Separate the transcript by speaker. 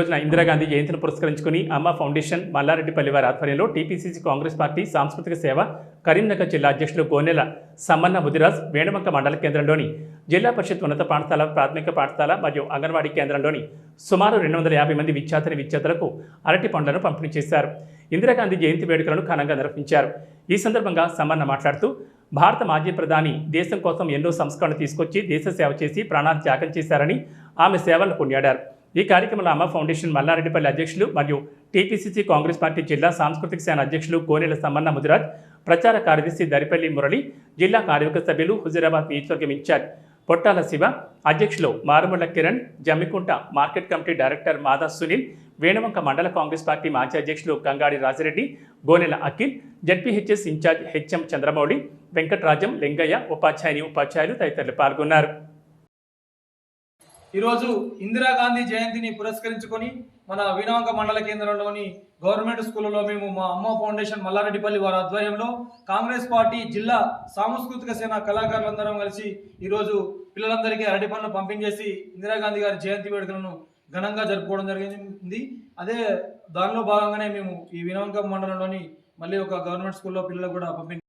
Speaker 1: రోజున ఇందిరాగాంధీ జయంతిని పురస్కరించుకుని అమ్మ ఫౌండేషన్ మల్లారెడ్డిపల్లి వారి ఆధ్వర్యంలో టీపీసీసీ కాంగ్రెస్ పార్టీ సాంస్కృతిక సేవ కరీంనగర్ జిల్లా అధ్యక్షులు గోనెల సమ్మన్న ముదిరాజ్ వేణుమంక మండల కేంద్రంలోని జిల్లా పరిషత్ ఉన్నత పాఠశాల ప్రాథమిక పాఠశాల మరియు అంగన్వాడీ కేంద్రంలోని సుమారు రెండు వందల యాభై మంది విద్యార్థిని విద్యార్థులకు అరటి పండ్లను పంపిణీ చేశారు. ఇందిరాగాంధీ జయంతి వేడుకలను ఘనంగా నిర్వహించారు. ఈ సందర్భంగా సమ్మన్న మాట్లాడుతూ భారత మాజీ ప్రధాని దేశం కోసం ఎన్నో సంస్కరణలు తీసుకొచ్చి దేశ సేవ చేసి ప్రాణాలు త్యాగం చేశారని ఆమె సేవలను కొనియాడారు. ఈ కార్యక్రమంలో అమ్మ ఫౌండేషన్ మల్లారెడ్డిపల్లి అధ్యక్షులు మరియు టీపీసీసీ కాంగ్రెస్ పార్టీ జిల్లా సాంస్కృతిక సేన అధ్యక్షులు కోనేల సమ్మన్న ముదిరాజ్ ప్రచార కార్యదర్శి దరిపల్లి మురళి జిల్లా కార్యవర్గ సభ్యులు హుజీరాబాద్ నియోజకవర్గం ఇన్ఛార్జ్ పొట్టాల శివ అధ్యక్షులు Marumalla Kiran Jammikunta market committee director Mada Sunil Veenavanka మండల కాంగ్రెస్ పార్టీ మాజీ అధ్యక్షులు Kangadi Rajireddy Gonela Akhil ZPHS in charge HM Chandramouli Venkatarajam Lingaiah ఉపాధ్యాయుని ఉపాధ్యాయులు తదితరులు పాల్గొన్నారు.
Speaker 2: ఈరోజు ఇందిరాగాంధీ జయంతిని పురస్కరించుకొని మన వినవంక మండల కేంద్రంలోని గవర్నమెంట్ స్కూల్లో మేము మా అమ్మ ఫౌండేషన్ మల్లారెడ్డిపల్లి వారి ఆధ్వర్యంలో కాంగ్రెస్ పార్టీ జిల్లా సాంస్కృతిక సేన కళాకారులందరం కలిసి ఈరోజు పిల్లలందరికీ అరటి పండ్లు పంపించేసి ఇందిరాగాంధీ గారి జయంతి వేడుకలను ఘనంగా జరుపుకోవడం జరిగింది. అదే దానిలో భాగంగానే మేము ఈ వినవంక మండలంలోని మళ్ళీ ఒక గవర్నమెంట్ స్కూల్లో పిల్లలకు కూడా పంపింగ్